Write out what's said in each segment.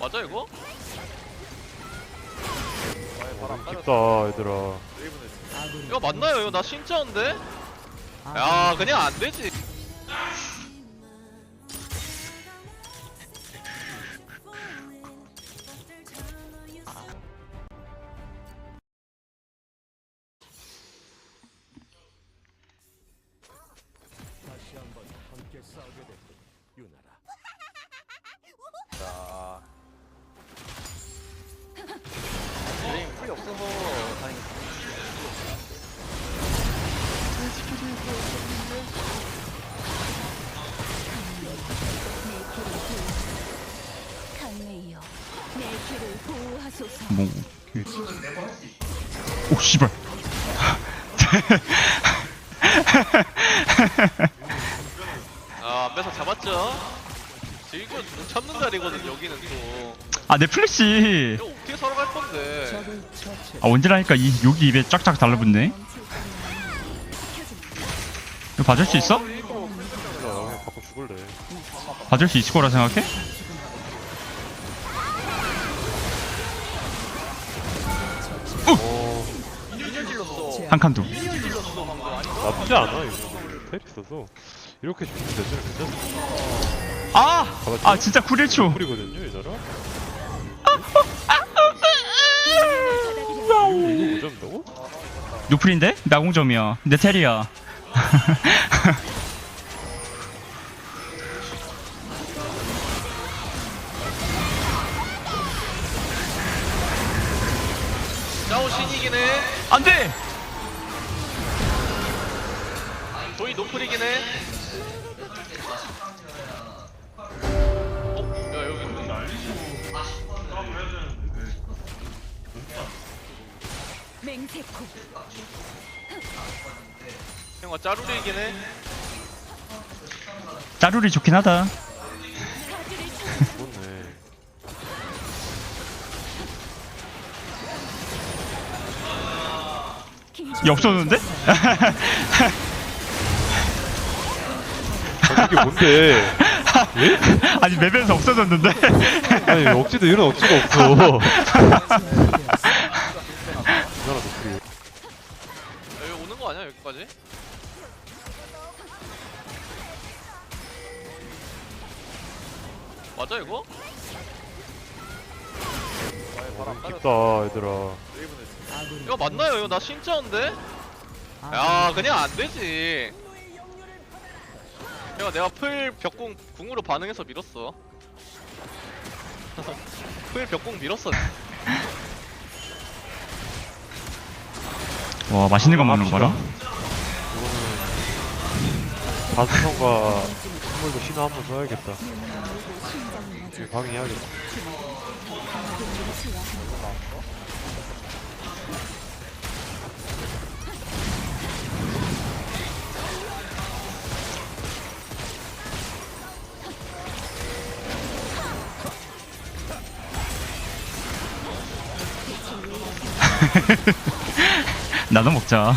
맞아 이거? 어, 깊다 얘들아 이거 맞나요? 이거 나 신짜인데? 야 그냥 안 되지. 뭐 그... 오 씨발 아 앞에서 잡았죠? 지금 못 참는 자리거든 여기는 또. 아내 플래시 이거 어떻게 살아갈 건데? 아 언제라니까 이 여기 입에 쫙쫙 달라붙네 이거 봐줄 수 있어? 야 그냥 바꿔 죽을래 봐줄 수 있을 거라 생각해? 한 칸도. 나쁘지 않아 이거. 텔 있어서. 이렇게 죽으면 되죠 괜찮아! 아! 잡았지? 아 진짜 9일 뿌리거든요 얘들아! 초 이거 못 잡는다고? 노플인데? 나 공점이야 내 텔이야 안돼! 도이 노플이긴 해. 어? 야 여기 맹세코 형아 짜루리이긴 해. 짜루리 좋긴 하다 없어졌는데? 아, 이게 뭔데 아니 맵에서 없어졌는데? 아니 억지도 이런 억지가 없어 여기 오는 거 아니야 여기까지? 맞아 이거? 깊다 얘들아 이거 맞나요? 이거 나 신짜인데? 야 그냥 안 되지. 내가 내가 풀 벽궁 궁으로 반응해서 밀었어. 풀 벽궁 밀었어. 와 맛있는 거 먹는 거라? 이거는 다수성과 선물도 신화 한번 써야겠다 이거 방해해야겠다 나도 먹자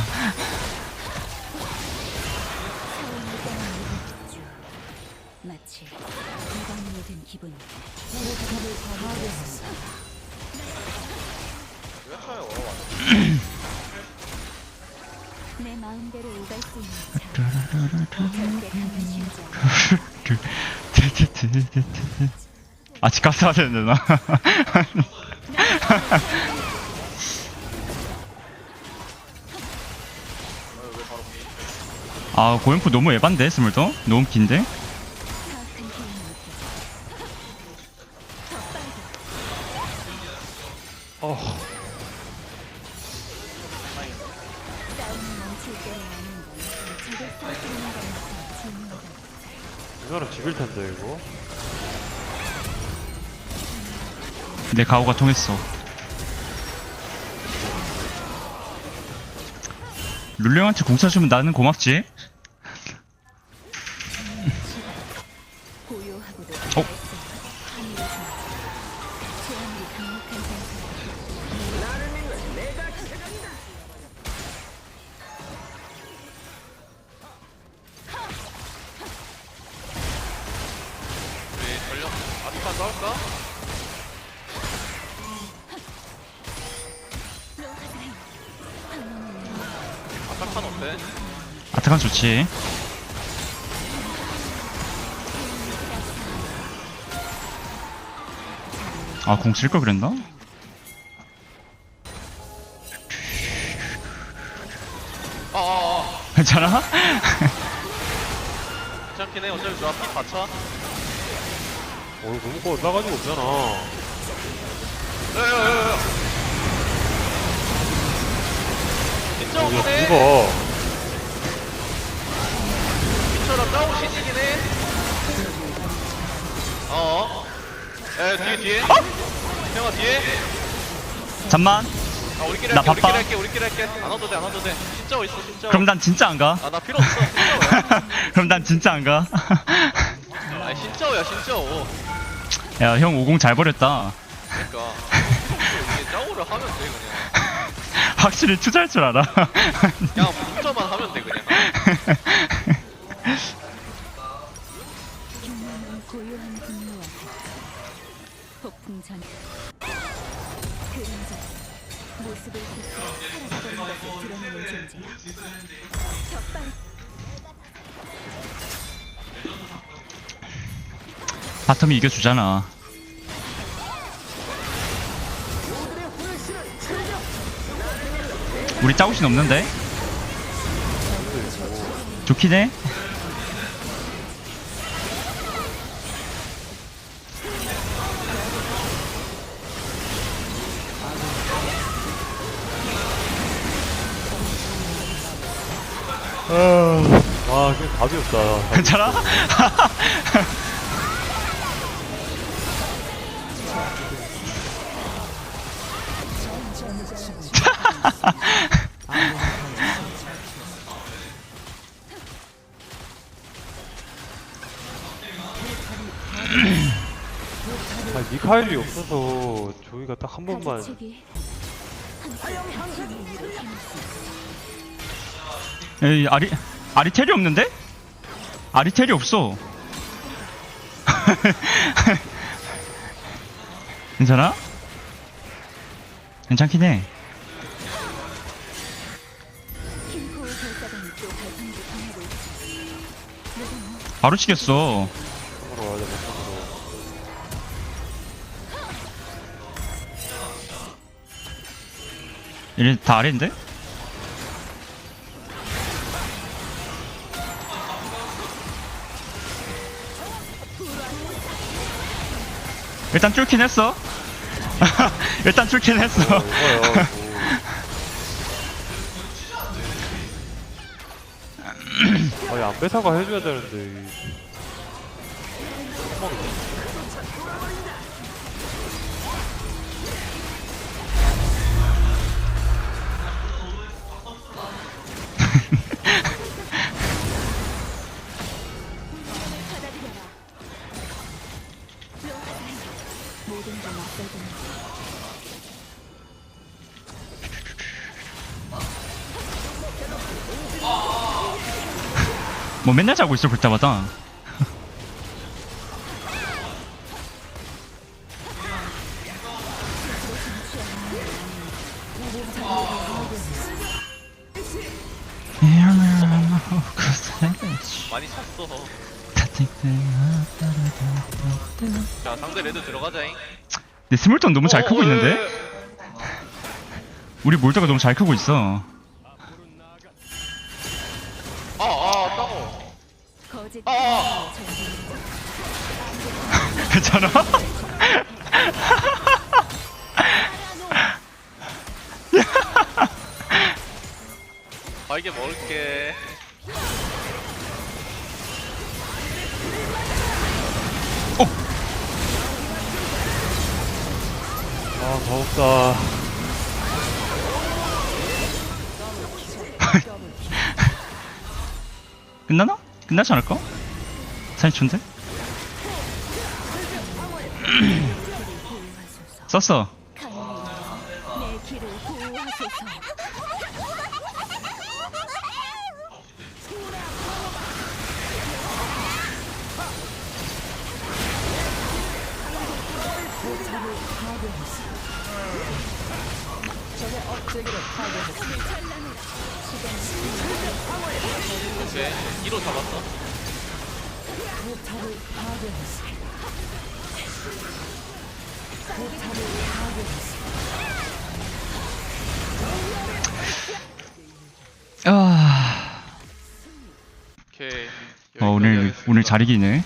아 집값 사야 되는데 나 아 고연프 너무 에반데 스물도? 너무 긴데? 어 이나라 죽일 텐데 이거 내 가오가 통했어 룰령한테 공사 주면 나는 고맙지? 일단 넣을까? 아타칸 어때? 아타칸 좋지. 아, 공 칠걸 그랬나? 아, 아, 아. 괜찮아? 괜찮긴 해. 어차피 저앞피 다쳐. 어, 이거 너무 싸가지고 없잖아. 야야야야. 진짜 야, 오네. 누가. 미쳐라 싸우고 신이긴 해. 어. 야 뒤에 뒤에. 형아 뒤에. 잠만. 아 우리끼리 나 할게. 우리끼리 바빠. 할게. 우리끼리 할게. 안 와도 돼. 안 와도 돼. 진짜 어딨어 진짜. 그럼 난 진짜 안 가. 아나 필요 없어. 진짜 그럼 난 진짜 안 가. 아니 진짜 오야 진짜 오. 야, 형 50 잘 버렸다. 그러니까. 이게 짜오를 하면 돼 그냥. 확실히 투자할 줄 알아. 그냥 문자만 하면 돼 그냥. 경험은 고요한 분노와 같이 폭풍 전 그림자 모습을 굽고 살아있던 것을 드러내는 존재야 적발 바텀이 이겨주잖아. 우리 짜고신 없는데? 좋긴 해. 아, 그냥 답이 없다. 괜찮아? 아, 미카엘이 없어서 조이가 딱 한 번만. 에이, 아리, 아리텔이 없는데? 아리텔이 없어. 괜찮아? 괜찮긴 해. 바로 치겠어. 얘네 다 아래인데? 일단 뚫긴 했어. 일단 뚫긴 했어. 어. 뭐. 아니, 안 뺏어가 해줘야 되는데. 이- 모든 게 낯설던 뭐 맨날 자고 있어 볼 때마다. 많이 찼어. 자 상대 레드 들어가자잉. 근데 스물턴 너무 잘 어, 크고 어, 있는데? 예, 예. 우리 몰드가 너무 잘 크고 있어. 아, 아, 따고. 거짓 아, 아. 괜찮아? 아, 이게 먹을게. 더웠다. 끝나나? 끝나지 않을까? 사이촌데? 썼어. 내 길을 보호하소서 오케이 1호 잡았어 아, 오케이 어, 오늘 여기까지 오늘 하겠습니다. 잘 이기네.